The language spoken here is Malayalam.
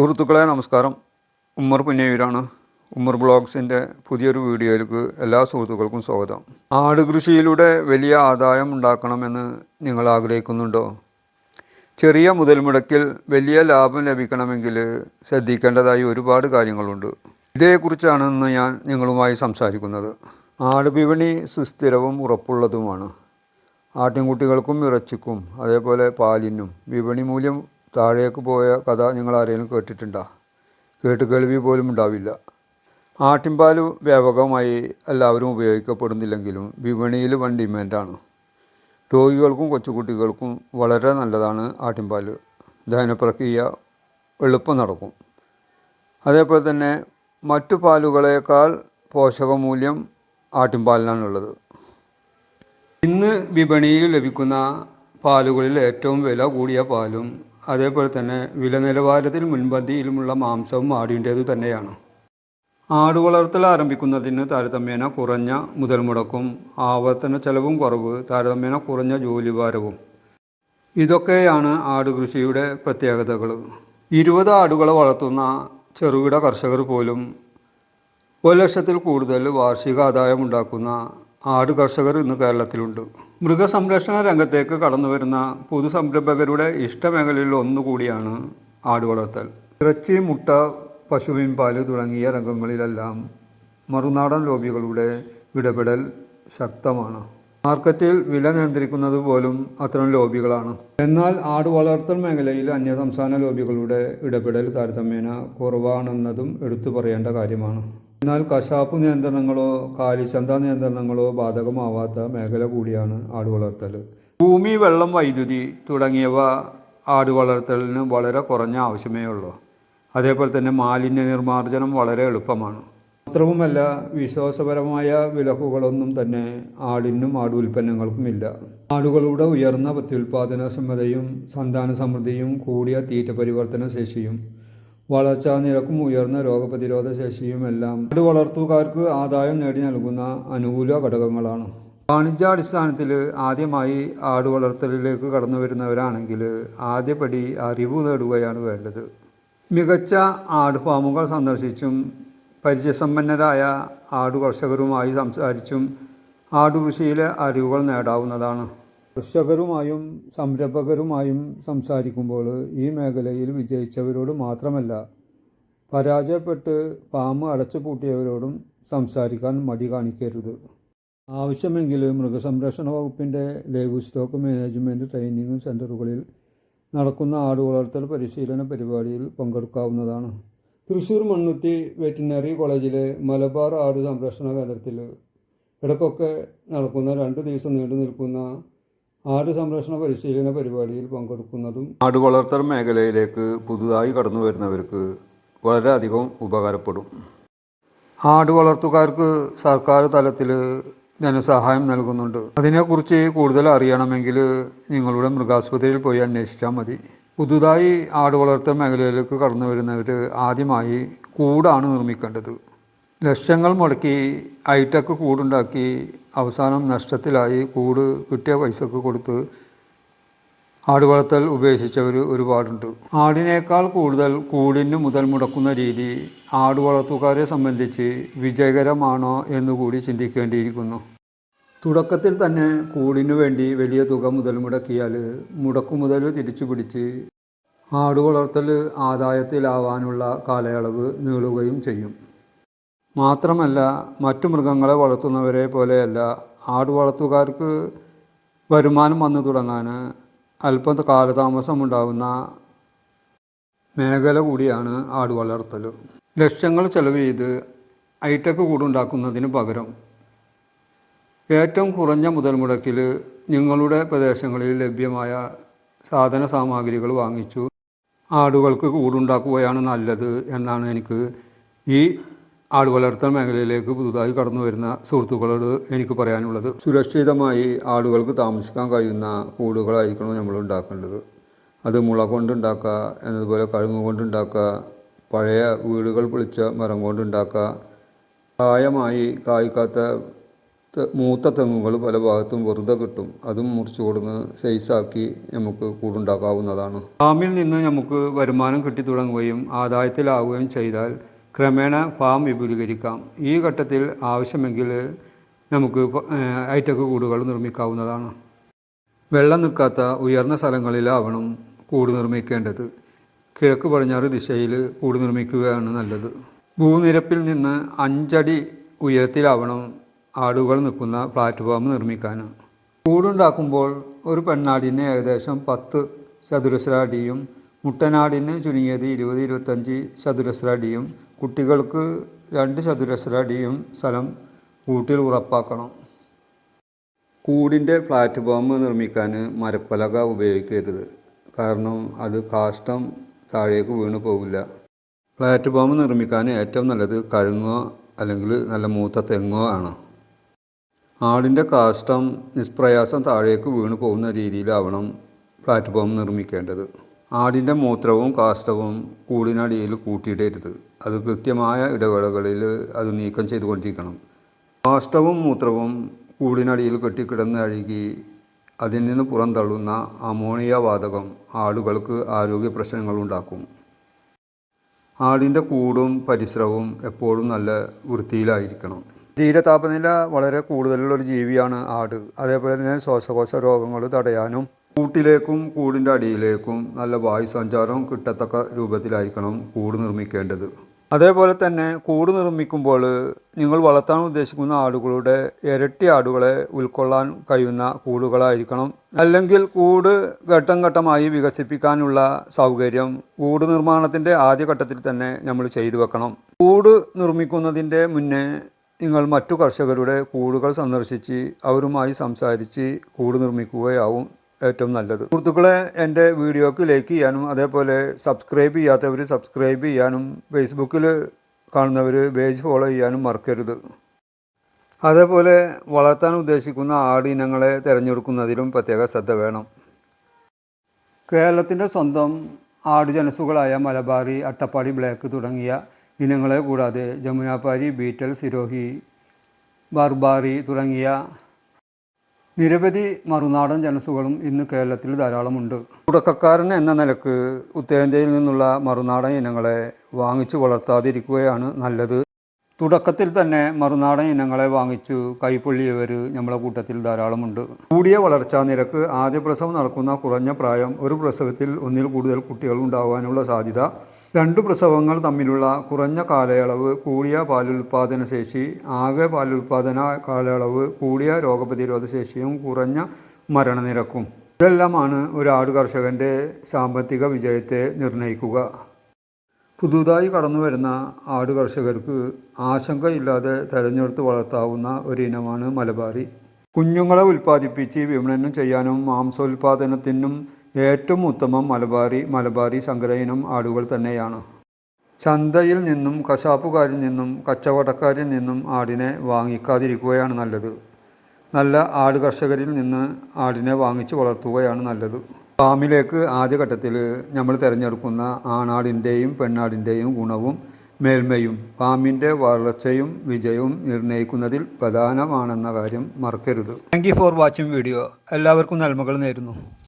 സുഹൃത്തുക്കളെ നമസ്കാരം. ഉമ്മർ പുന്നയൂരാണ്. ഉമ്മർ ബ്ലോഗ്സിന്റെ പുതിയൊരു വീഡിയോയിലേക്ക് എല്ലാ സുഹൃത്തുക്കൾക്കും സ്വാഗതം. ആട് കൃഷിയിലൂടെ വലിയ ആദായം ഉണ്ടാക്കണമെന്ന് നിങ്ങൾ ആഗ്രഹിക്കുന്നുണ്ടോ? ചെറിയ മുതൽ മുടക്കിൽ വലിയ ലാഭം ലഭിക്കണമെങ്കിൽ ശ്രദ്ധിക്കേണ്ടതായി ഒരുപാട് കാര്യങ്ങളുണ്ട്. ഇതേക്കുറിച്ചാണ് ഇന്ന് ഞാൻ നിങ്ങളുമായി സംസാരിക്കുന്നത്. ആട് വിപണി സുസ്ഥിരവും ഉറപ്പുള്ളതുമാണ്. ആട്ടിൻകുട്ടികൾക്കും ഇറച്ചിക്കും അതേപോലെ പാലിനും വിപണി മൂല്യം താഴേക്ക് പോയ കഥ നിങ്ങൾ ആരെങ്കിലും കേട്ടിട്ടുണ്ടോ? കേട്ട് കേൾവി പോലും ഉണ്ടാവില്ല. ആട്ടിൻപാൽ വ്യാപകമായി എല്ലാവരും ഉപയോഗിക്കപ്പെടുന്നില്ലെങ്കിലും വിപണിയിൽ വൺ ഡിമാൻഡാണ്. രോഗികൾക്കും കൊച്ചുകുട്ടികൾക്കും വളരെ നല്ലതാണ് ആട്ടിൻപാൽ ദഹന പ്രക്രിയ എളുപ്പം നടക്കും. അതേപോലെ തന്നെ മറ്റു പാലുകളേക്കാൾ പോഷകമൂല്യം ആട്ടിൻപാലിനാണുള്ളത്. ഇന്ന് വിപണിയിൽ ലഭിക്കുന്ന പാലുകളിൽ ഏറ്റവും വില കൂടിയ പാലും അതേപോലെ തന്നെ വില നിലവാരത്തിൽ മുൻപന്തിയിലുമുള്ള മാംസവും ആടിന്റേതു തന്നെയാണ്. ആട് വളർത്തൽ ആരംഭിക്കുന്നതിന് താരതമ്യേന കുറഞ്ഞ മുതൽ മുടക്കും ആവർത്തന ചെലവും കുറവ് താരതമ്യേന കുറഞ്ഞ ജോലിഭാരവും. ഇതൊക്കെയാണ് ആട് കൃഷിയുടെ പ്രത്യേകതകൾ ഇരുപത് ആടുകളെ വളർത്തുന്ന ചെറുകിട കർഷകർ പോലും ഒരു ലക്ഷത്തിൽ കൂടുതൽ വാർഷിക ആദായം ഉണ്ടാക്കുന്ന ആട് കർഷകർ ഇന്ന് കേരളത്തിലുണ്ട്. മൃഗസംരക്ഷണ രംഗത്തേക്ക് കടന്നു വരുന്ന പൊതുസംരംഭകരുടെ ഇഷ്ടമേഖലയിൽ ഒന്നുകൂടിയാണ് ആട് വളർത്തൽ ഇറച്ചി മുട്ട പശുവിൻ പാൽ തുടങ്ങിയ രംഗങ്ങളിലെല്ലാം മറുനാടൻ ലോബികളുടെ ഇടപെടൽ ശക്തമാണ്. മാർക്കറ്റിൽ വില നിയന്ത്രിക്കുന്നത് പോലും അത്തരം ലോബികളാണ്. എന്നാൽ ആട് വളർത്തൽ മേഖലയിൽ അന്യസംസ്ഥാന ലോബികളുടെ ഇടപെടൽ താരതമ്യേന കുറവാണെന്നതും എടുത്തു പറയേണ്ട കാര്യമാണ്. എന്നാൽ കശാപ്പ് നിയന്ത്രണങ്ങളോ കാലിച്ചന്ത നിയന്ത്രണങ്ങളോ ബാധകമാവാത്ത മേഖല കൂടിയാണ് ആട് വളർത്തൽ. ഭൂമി വെള്ളം വൈദ്യുതി തുടങ്ങിയവ ആട് വളർത്തലിന് വളരെ കുറഞ്ഞ ആവശ്യമേ ഉള്ളൂ. അതേപോലെ തന്നെ മാലിന്യ നിർമ്മാർജനം വളരെ എളുപ്പമാണ്. മാത്രവുമല്ല വിശ്വാസപരമായ വിലക്കുകളൊന്നും തന്നെ ആടിനും ആട് ഉൽപ്പന്നങ്ങൾക്കുമില്ല ആടുകളുടെ ഉയർന്ന പ്രത്യുൽപാദന ക്ഷമതയും സന്താന സമൃദ്ധിയും കൂടിയ തീറ്റ പരിവർത്തന ശേഷിയും വളർച്ചാ നിരക്കും ഉയർന്ന രോഗപ്രതിരോധ ശേഷിയും എല്ലാം ആട് വളർത്തുകാർക്ക് ആദായം നേടി നൽകുന്ന അനുകൂല ഘടകങ്ങളാണ്. വാണിജ്യാടിസ്ഥാനത്തിൽ ആദ്യമായി ആട് വളർത്തലിലേക്ക് കടന്നു വരുന്നവരാണെങ്കിൽ ആദ്യപടി അറിവ് നേടുകയാണ് വേണ്ടത്. മികച്ച ആട് ഫാമുകൾ സന്ദർശിച്ചും പരിചയസമ്പന്നരായ ആടു കർഷകരുമായി സംസാരിച്ചും ആടുകൃഷിയിലെ അറിവുകൾ നേടാവുന്നതാണ്. കർഷകരുമായും സംരംഭകരുമായും സംസാരിക്കുമ്പോൾ ഈ മേഖലയിൽ വിജയിച്ചവരോട് മാത്രമല്ല പരാജയപ്പെട്ട് ഫാം അടച്ചു പൂട്ടിയവരോടും സംസാരിക്കാൻ മടി കാണിക്കരുത്. ആവശ്യമെങ്കിൽ മൃഗസംരക്ഷണ വകുപ്പിന്റെ ലൈവ് സ്റ്റോക്ക് മാനേജ്മെന്റ് ട്രെയിനിങ് സെന്ററുകളിൽ നടക്കുന്ന ആട് വളർത്തൽ പരിശീലന പരിപാടിയിൽ പങ്കെടുക്കാവുന്നതാണ്. തൃശ്ശൂർ മണ്ണുത്തി വെറ്റിനറി കോളേജിലെ മലബാർ ആട് സംരക്ഷണ കേന്ദ്രത്തിൽ ഇടക്കൊക്കെ നടക്കുന്ന രണ്ട് ദിവസം നീണ്ടു നിൽക്കുന്ന ആട് സംരക്ഷണ പരിശീലന പരിപാടിയിൽ പങ്കെടുക്കുന്നതും ആട് വളർത്തൽ മേഖലയിലേക്ക് പുതുതായി കടന്നു വരുന്നവർക്ക് വളരെയധികം ഉപകാരപ്പെടും. ആട് വളർത്തുകാർക്ക് സർക്കാർ തലത്തിൽ ധനസഹായം നൽകുന്നുണ്ട്. അതിനെക്കുറിച്ച് കൂടുതൽ അറിയണമെങ്കിൽ നിങ്ങളുടെ മൃഗാസ്പത്രിയിൽ പോയി അന്വേഷിച്ചാൽ മതി. പുതുതായി ആട് വളർത്തൽ മേഖലയിലേക്ക് കടന്നു വരുന്നവർ ആദ്യമായി കൂടാണ് നിർമ്മിക്കേണ്ടത്. ലക്ഷങ്ങൾ മുടക്കി ഹൈടെക് കൂടുണ്ടാക്കി അവസാനം നഷ്ടത്തിലായി കൂട് കിട്ടിയ പൈസക്ക് കൊടുത്ത് ആട് വളർത്തൽ ഉപേക്ഷിച്ചവർ ഒരുപാടുണ്ട്. ആടിനേക്കാൾ കൂടുതൽ കൂടിന് മുതൽ മുടക്കുന്ന രീതി ആട് വളർത്തുകാരെ സംബന്ധിച്ച് വിജയകരമാണോ എന്നുകൂടി ചിന്തിക്കേണ്ടിയിരിക്കുന്നു. തുടക്കത്തിൽ തന്നെ കൂടിനു വേണ്ടി വലിയ തുക മുതൽ മുടക്കിയാൽ മുടക്കുമുതൽ തിരിച്ചു പിടിച്ച് ആട് വളർത്തൽ ആദായത്തിലാവാനുള്ള കാലയളവ് നീളുകയും ചെയ്യും. മാത്രമല്ല മറ്റു മൃഗങ്ങളെ വളർത്തുന്നവരെ പോലെയല്ല ആട് വളർത്തുകാർക്ക് വരുമാനം വന്നു തുടങ്ങാൻ അല്പം കാലതാമസമുണ്ടാകുന്ന മേഖല കൂടിയാണ് ആട് വളർത്തൽ ലക്ഷ്യങ്ങൾ ചെലവ് ചെയ്ത് ഹൈടെക് കൂടുണ്ടാക്കുന്നതിന് പകരം ഏറ്റവും കുറഞ്ഞ മുതൽ മുടക്കിൽ നിങ്ങളുടെ പ്രദേശങ്ങളിൽ ലഭ്യമായ സാധന സാമഗ്രികൾ വാങ്ങിച്ചു ആടുകൾക്ക് കൂടുണ്ടാക്കുകയാണ് നല്ലത് എന്നാണ് എനിക്ക് ഈ ആട് വളർത്തൽ മേഖലയിലേക്ക് പുതുതായി കടന്നു വരുന്ന സുഹൃത്തുക്കളോട് എനിക്ക് പറയാനുള്ളത് സുരക്ഷിതമായി ആടുകൾക്ക് താമസിക്കാൻ കഴിയുന്ന കൂടുകളായിരിക്കണം നമ്മൾ ഉണ്ടാക്കേണ്ടത്. അത് മുള കൊണ്ടുണ്ടാക്കുക എന്നതുപോലെ കഴുങ്ങ് കൊണ്ടുണ്ടാക്കുക പഴയ വീടുകൾ പൊളിച്ച മരം കൊണ്ടുണ്ടാക്കുക പ്രായമായി കായ്ക്കാത്ത മൂത്ത തെങ്ങുകൾ പല ഭാഗത്തും വെറുതെ കിട്ടും. അതും മുറിച്ചു കൊടുന്ന് സൈസാക്കി നമുക്ക് കൂടുണ്ടാക്കാവുന്നതാണ്. ഫാമിൽ നിന്ന് നമുക്ക് വരുമാനം കിട്ടി തുടങ്ങുകയും ആദായത്തിലാവുകയും ചെയ്താൽ ക്രമേണ ഫാം വിപുലീകരിക്കാം. ഈ ഘട്ടത്തിൽ ആവശ്യമെങ്കിൽ നമുക്ക് ഹൈടെക് കൂടുകൾ നിർമ്മിക്കാവുന്നതാണ്. വെള്ളം നിൽക്കാത്ത ഉയർന്ന സ്ഥലങ്ങളിലാവണം കൂട് നിർമ്മിക്കേണ്ടത്. കിഴക്ക് പടിഞ്ഞാറ് ദിശയിൽ കൂട് നിർമ്മിക്കുകയാണ് നല്ലത്. ഭൂനിരപ്പിൽ നിന്ന് അഞ്ചടി ഉയരത്തിലാവണം ആടുകൾ നിൽക്കുന്ന പ്ലാറ്റ്ഫോം നിർമ്മിക്കാൻ. കൂടുണ്ടാക്കുമ്പോൾ ഒരു പെണ്ണാടിന് ഏകദേശം പത്ത് ചതുരശ്ര അടിയും മുട്ടനാടിന് ചുരുങ്ങിയത് ഇരുപത് ഇരുപത്തഞ്ച് ചതുരശ്ര അടിയും കുട്ടികൾക്ക് രണ്ട് ചതുരശ്ര അടിയും സ്ഥലം കൂട്ടിൽ ഉറപ്പാക്കണം. കൂടിന്റെ പ്ലാറ്റ്ഫോം നിർമ്മിക്കാൻ മരപ്പലക ഉപയോഗിക്കരുത്. കാരണം അത് കാഷ്ടം താഴേക്ക് വീണു പോകില്ല. പ്ലാറ്റ്ഫോം നിർമ്മിക്കാൻ ഏറ്റവും നല്ലത് കഴുങ്ങോ അല്ലെങ്കിൽ നല്ല മൂത്ത തെങ്ങോ ആണ്. ആടിന്റെ കാഷ്ടം നിഷ്പ്രയാസം താഴേക്ക് വീണു പോകുന്ന രീതിയിലാവണം പ്ലാറ്റ്ഫോം നിർമ്മിക്കേണ്ടത്. ആടിന്റെ മൂത്രവും കാഷ്ടവും കൂടിനടിയിൽ കൂട്ടിയിടരുത് അത് കൃത്യമായ ഇടവേളകളിൽ അത് നീക്കം ചെയ്തുകൊണ്ടിരിക്കണം. കാഷ്ടവും മൂത്രവും കൂടിനടിയിൽ കെട്ടിക്കിടന്ന് അഴുകി അതിൽ നിന്ന് പുറന്തള്ളുന്ന അമോണിയ വാതകം ആടുകൾക്ക് ആരോഗ്യ പ്രശ്നങ്ങൾ ഉണ്ടാക്കും. ആടിന്റെ കൂടും പരിസരവും എപ്പോഴും നല്ല വൃത്തിയിലായിരിക്കണം. ശരീരതാപനില വളരെ കൂടുതലുള്ള ഒരു ജീവിയാണ് ആട്. അതേപോലെ തന്നെ ശ്വാസകോശ രോഗങ്ങൾ തടയാനും കൂട്ടിലേക്കും കൂടിന്റെ അടിയിലേക്കും നല്ല വായു സഞ്ചാരം കിട്ടത്തക്ക രൂപത്തിലായിരിക്കണം കൂട് നിർമ്മിക്കേണ്ടത്. അതേപോലെ തന്നെ കൂട് നിർമ്മിക്കുമ്പോൾ നിങ്ങൾ വളർത്താൻ ഉദ്ദേശിക്കുന്ന ആടുകളുടെ ഇരട്ടി ആടുകളെ ഉൾക്കൊള്ളാൻ കഴിയുന്ന കൂടുകളായിരിക്കണം. അല്ലെങ്കിൽ കൂട് ഘട്ടം ഘട്ടമായി വികസിപ്പിക്കാനുള്ള സൗകര്യം കൂട് നിർമ്മാണത്തിന്റെ ആദ്യഘട്ടത്തിൽ തന്നെ നമ്മൾ ചെയ്തു വെക്കണം. കൂട് നിർമ്മിക്കുന്നതിന്റെ മുന്നേ നിങ്ങൾ മറ്റു കർഷകരുടെ കൂടുകൾ സന്ദർശിച്ച് അവരുമായി സംസാരിച്ച് കൂട് നിർമ്മിക്കുകയാവും ഏറ്റവും നല്ലത്. സുഹൃത്തുക്കളെ എന്റെ വീഡിയോക്ക് ലൈക്ക് ചെയ്യാനും അതേപോലെ സബ്സ്ക്രൈബ് ചെയ്യാത്തവർ സബ്സ്ക്രൈബ് ചെയ്യാനും ഫേസ്ബുക്കിൽ കാണുന്നവർ പേജ് ഫോളോ ചെയ്യാനും മറക്കരുത്. അതേപോലെ വളർത്താൻ ഉദ്ദേശിക്കുന്ന ആട് ഇനങ്ങളെ തിരഞ്ഞെടുക്കുന്നതിലും പ്രത്യേക ശ്രദ്ധ വേണം. കേരളത്തിന്റെ സ്വന്തം ആട് ജനസുകളായ മലബാറി അട്ടപ്പാടി ബ്ലാക്ക് തുടങ്ങിയ ഇനങ്ങളെ കൂടാതെ ജമുനാപ്പാരി ബീറ്റൽ സിരോഹി ബർബാറി തുടങ്ങിയ നിരവധി മറുനാടൻ ജനസുകളും ഇന്ന് കേരളത്തിൽ ധാരാളമുണ്ട്. തുടക്കക്കാരൻ എന്ന നിലയ്ക്ക് ഉത്തരേന്ത്യയിൽ നിന്നുള്ള മറുനാടൻ ഇനങ്ങളെ വാങ്ങിച്ചു വളർത്താതിരിക്കുകയാണ് നല്ലത്. തുടക്കത്തിൽ തന്നെ മറുനാടൻ ഇനങ്ങളെ വാങ്ങിച്ചു കൈപ്പൊള്ളിയവർ നമ്മളെ കൂട്ടത്തിൽ ധാരാളമുണ്ട്. കൂടിയ വളർച്ചാ നിരക്ക് ആദ്യ പ്രസവം നടക്കുന്ന കുറഞ്ഞ പ്രായം ഒരു പ്രസവത്തിൽ ഒന്നിൽ കൂടുതൽ കുട്ടികൾ ഉണ്ടാകാനുള്ള സാധ്യത രണ്ട് പ്രസവങ്ങൾ തമ്മിലുള്ള കുറഞ്ഞ കാലയളവ് കൂടിയ പാലുൽപാദന ശേഷി ആകെ പാലുൽപാദന കാലയളവ് കൂടിയ രോഗപ്രതിരോധ ശേഷിയും കുറഞ്ഞ മരണനിരക്കും. ഇതെല്ലാമാണ് ഒരു ആട് കർഷകന്റെ സാമ്പത്തിക വിജയത്തെ നിർണയിക്കുക പുതുതായി കടന്നു വരുന്ന ആട് കർഷകർക്ക് ആശങ്കയില്ലാതെ തെരഞ്ഞെടുത്ത് വളർത്താവുന്ന ഒരിനമാണ് മലബാറി. കുഞ്ഞുങ്ങളെ ഉൽപ്പാദിപ്പിച്ച് വിപണനം ചെയ്യാനും മാംസോൽപാദനത്തിനും ഏറ്റവും ഉത്തമം മലബാറി മലബാറി സങ്കര ഇനം ആടുകൾ തന്നെയാണ്. ചന്തയിൽ നിന്നും കശാപ്പുകാരിൽ നിന്നും കച്ചവടക്കാരിൽ നിന്നും ആടിനെ വാങ്ങിക്കാതിരിക്കുകയാണ് നല്ലത്. നല്ല ആട് കർഷകരിൽ നിന്ന് ആടിനെ വാങ്ങിച്ച് വളർത്തുകയാണ് നല്ലത്. ഫാമിലേക്ക് ആദ്യഘട്ടത്തിൽ നമ്മൾ തിരഞ്ഞെടുക്കുന്ന ആണാടിന്റെയും പെണ്ണാടിന്റെയും ഗുണവും മേൽമയും ഫാമിന്റെ വളർച്ചയും വിജയവും നിർണയിക്കുന്നതിൽ പ്രധാനമാണെന്ന കാര്യം മറക്കരുത്. താങ്ക് ഫോർ വാച്ചിങ് വീഡിയോ എല്ലാവർക്കും നന്മകൾ നേരുന്നു.